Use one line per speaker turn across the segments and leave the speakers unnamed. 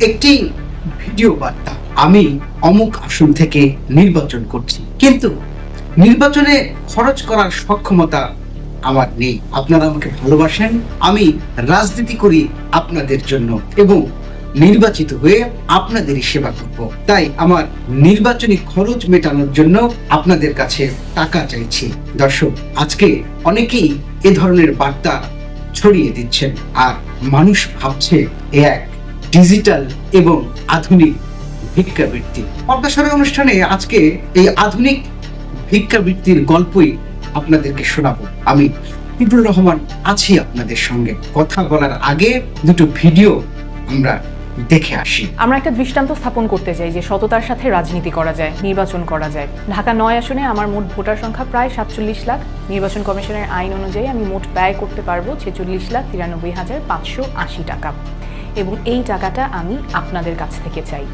একটি ভিডিও বার্তা। আমি অমুক আসন থেকে নির্বাচন করছি। কিন্তু নির্বাচনে খরচ করার সক্ষমতা আমার নেই। আপনারা আমাকে ভালোবাসেন, আমি রাজনীতি করি আপনাদের জন্য এবং নির্বাচিত হয়ে আপনাদেরই সেবা করব। তাই আমার নির্বাচনী খরচ মেটানোর জন্য আপনাদের কাছে টাকা চাইছি। দর্শক, আজকে অনেকেই এ ধরনের বার্তা ছড়িয়ে দিচ্ছেন। আর মানুষ ভাবছে, এ এক ডিজিটাল এবং আধুনিক ভিক্ষাবৃত্তি পদ্মাসরে অনুষ্ঠানে আজকে এই আধুনিক ভিক্ষাবৃত্তির গল্পই আপনাদেরকে শোনাবো। আমি বিপুল রহমান আছি আপনাদের সঙ্গে। কথা বলার আগে দুটো ভিডিও আমরা দেখে আসি।
আমরা একটা দৃষ্টান্ত স্থাপন করতে চাই যে সততার সাথে রাজনীতি করা যায়, নির্বাচন করা যায়। ঢাকা নয় আসনে আমার মোট ভোটার সংখ্যা প্রায় সাতচল্লিশ লাখ। নির্বাচন কমিশনের আইন অনুযায়ী আমি মোট ব্যয় করতে পারব ছেচল্লিশ লাখ তিরানব্বই হাজার পাঁচশো আশি টাকা। এবং এই টাকাটা আমি আপনাদের কাছ থেকে চাই।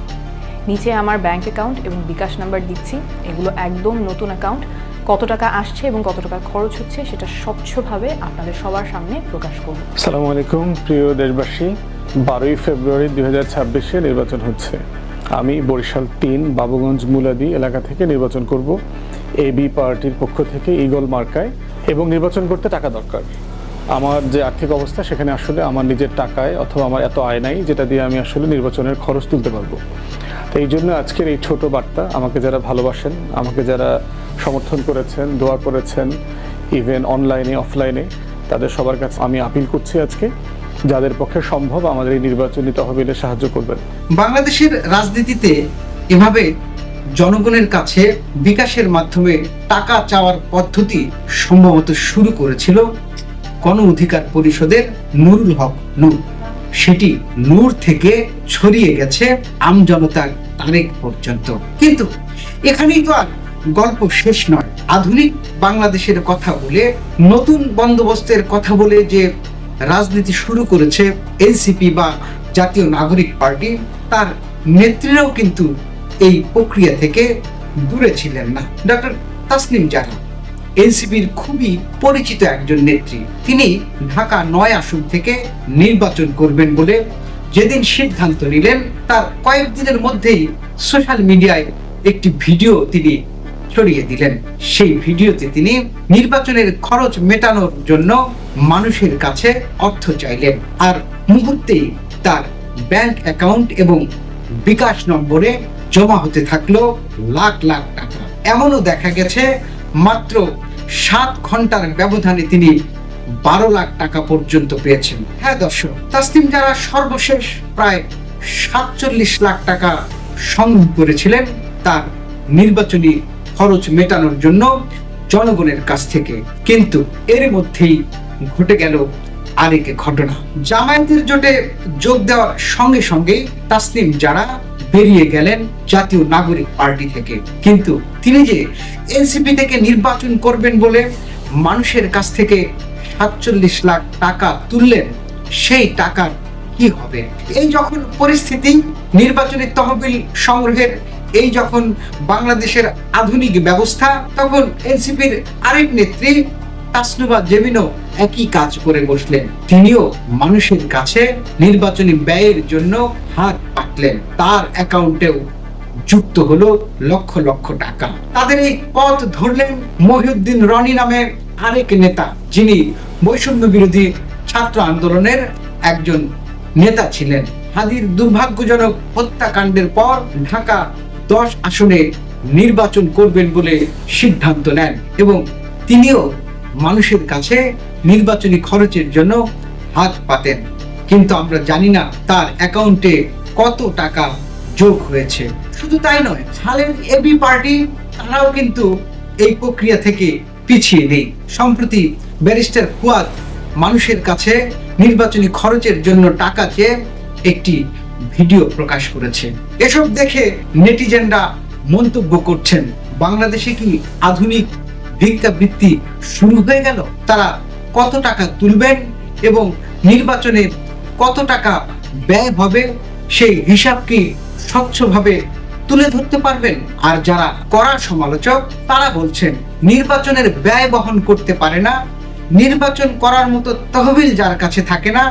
নিচে আমার ব্যাংক অ্যাকাউন্ট এবং বিকাশ নাম্বার দিচ্ছি। এগুলো একদম নতুন অ্যাকাউন্ট কত টাকা আসছে এবং কত টাকা খরচ হচ্ছে সেটা স্বচ্ছভাবে আপনাদের সবার সামনে প্রকাশ করব।
সালামু আলাইকুম, প্রিয় দেশবাসী। বারোই ফেব্রুয়ারি দুই হাজার ছাব্বিশে নির্বাচন হচ্ছে। আমি বরিশাল তিন, বাবুগঞ্জ, মুলাদি এলাকা থেকে নির্বাচন করব। এবি পার্টির পক্ষ থেকে ইগল মার্কায় এবং নির্বাচন করতে টাকা দরকার। আমার যে আর্থিক অবস্থা, সেখানে আসলে আমার নিজের টাকায় অথবা আমার এত আয় নাই, যেটা দিয়ে আমি আসলে নির্বাচনের খরচ তুলতে পারব। তো এই জন্য আজকের এই ছোট বার্তা, আমাকে যারা ভালোবাসেন, আমাকে যারা সমর্থন করেছেন, দোয়া করেছেন ইভেন অনলাইনে অফলাইনে তাদের সবার কাছে আমি আপিল করছি আজকে, যাদের পক্ষে সম্ভব আমাদের এই নির্বাচনী তহবিলে সাহায্য করবেন।
বাংলাদেশের রাজনীতিতে এভাবে জনগণের কাছে বিকাশের মাধ্যমে টাকা চাওয়ার পদ্ধতি সম্ভবত শুরু করেছিল গণ অধিকার পরিষদের নুরুল হক নূর। সেটি নূর থেকে ছড়িয়ে গেছে আমজনতার তারেক পর্যন্ত। কিন্তু এখানেই তো আর গল্প শেষ নয়। আধুনিক বাংলাদেশের কথা বলে, নতুন বন্দোবস্তের কথা বলে যে রাজনীতি শুরু করেছে এনসিপি বা জাতীয় নাগরিক পার্টি, তার নেত্রীরাও কিন্তু এই প্রক্রিয়া থেকে দূরে ছিলেন না। ডক্টর তাসনিম জানা এনসিপির খুবই পরিচিত একজন নেত্রী। তিনি ঢাকা নয় আসন থেকে নির্বাচন করবেন বলে যেদিন সিদ্ধান্ত নিলেন, তার কয়েকদিনের মধ্যেই সোশ্যাল মিডিয়ায় একটি ভিডিও তিনি ছড়িয়ে দিলেন। সেই ভিডিওতে তিনি নির্বাচনের খরচ মেটানোর জন্য মানুষের কাছে অর্থ চাইলেন। আর মুহূর্তেই তার ব্যাংক অ্যাকাউন্ট এবং বিকাশ নম্বরে জমা হতে থাকল লাখ লাখ টাকা। এমনও দেখা গেছে, মাত্র সাত ঘণ্টার ব্যবধানে তিনি বারো লাখ টাকা পর্যন্ত পেয়েছেন। হ্যাঁ দর্শক তাসলিম যারা সর্বশেষ প্রায় সাতচল্লিশ লাখ টাকা সংগ্রহ করেছিলেন, তার নির্বাচনী খরচ মেটানোর জন্য জনগণের কাছ থেকে কিন্তু এর মধ্যেই ঘটে গেল আরেক ঘটনা। জামায়াতের জোটে যোগ দেওয়ার সঙ্গে সঙ্গে তাসলিম যারা বেরিয়ে গেলেন জাতীয় নাগরিক পার্টি থেকে। কিন্তু তিনি যে এনসিপি থেকে নির্বাচন করবেন বলে মানুষের কাছ থেকে সাতচল্লিশ লাখ টাকা তুললেন, সেই টাকার কি হবে? এই যখন পরিস্থিতি নির্বাচনী তহবিল সংগ্রহের, এই যখন বাংলাদেশের আধুনিক ব্যবস্থা, তখন এনসিপির আরেক নেত্রী, তাসনুবা জেমিনও একই কাজ করে বসলেন। তিনিও মানুষের কাছে নির্বাচনী ব্যয়ের জন্য হাত পাতলেন। তার অ্যাকাউন্টেও যুক্ত হলো লক্ষ লক্ষ টাকা। তাদের এই পথ ধরলেন মহিউদ্দিন রনি নামে আরেক নেতা, যিনি বৈষম্য বিরোধী ছাত্র আন্দোলনের একজন নেতা ছিলেন। হাদির দুর্ভাগ্যজনক হত্যাকাণ্ডের পর ঢাকা দশ আসনে নির্বাচন করবেন বলে সিদ্ধান্ত নেন এবং তিনিও মানুষের কাছে নির্বাচনী খরচের জন্য হাত পাতেন। কিন্তু আমরা জানি না তার অ্যাকাউন্টে কত টাকা যোগ হয়েছে। শুধু তাই নয় সালের এবি পার্টি, তারাও কিন্তু এই প্রক্রিয়া থেকে পিছিয়ে নেই। সম্প্রতি ব্যারিস্টার ফুয়াদ মানুষের কাছে নির্বাচনী খরচের জন্য টাকা চেয়ে একটি ভিডিও প্রকাশ করেছে। এসব দেখে নেটিজেনরা মন্তব্য করছেন, বাংলাদেশে কি আধুনিক ভিক্ষাবৃত্তি শুরু হয়ে গেল। তারা কত টাকা তুলবেন এবং নির্বাচনে কত টাকা ব্যয় হবে সেই হিসাব কি স্বচ্ছভাবে তুলে ধরতে পারবেন। আর যারা কড়া সমালোচক, তারা বলছেন, নির্বাচনের ব্যয় বহন করতে পারে না। নির্বাচন করার মতো তহবিল যার কাছে থাকে না,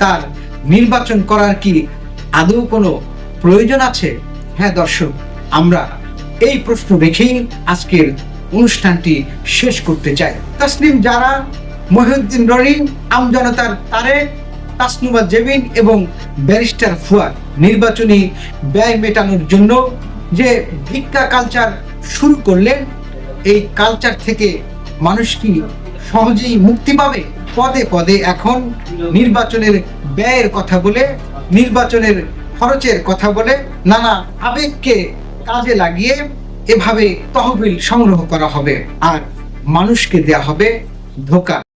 তার নির্বাচন করার কি আদৌ কোনো প্রয়োজন আছে? হ্যাঁ দর্শক, আমরা এই প্রশ্ন রেখেই আজকের অনুষ্ঠানটি শেষ করতে চাই। তাসনিম যারা, মহিউদ্দিন রনি আমজনতার তারে তাসনুমা জেবিন এবং ব্যারিস্টার ফুয়াদ, নির্বাচনী ব্যয় মেটানোর জন্য যে ভিক্ষা কালচার শুরু করলেন, এই কালচার থেকে মানুষ কি সহজেই মুক্তি পাবে? পদে পদে এখন নির্বাচনের ব্যয়ের কথা বলে, নির্বাচনের খরচের কথা বলে, নানা আবেগকে কাজে লাগিয়ে এভাবে তহবিল সংগ্রহ করা হবে আর মানুষকে দেয়া হবে ধোকা।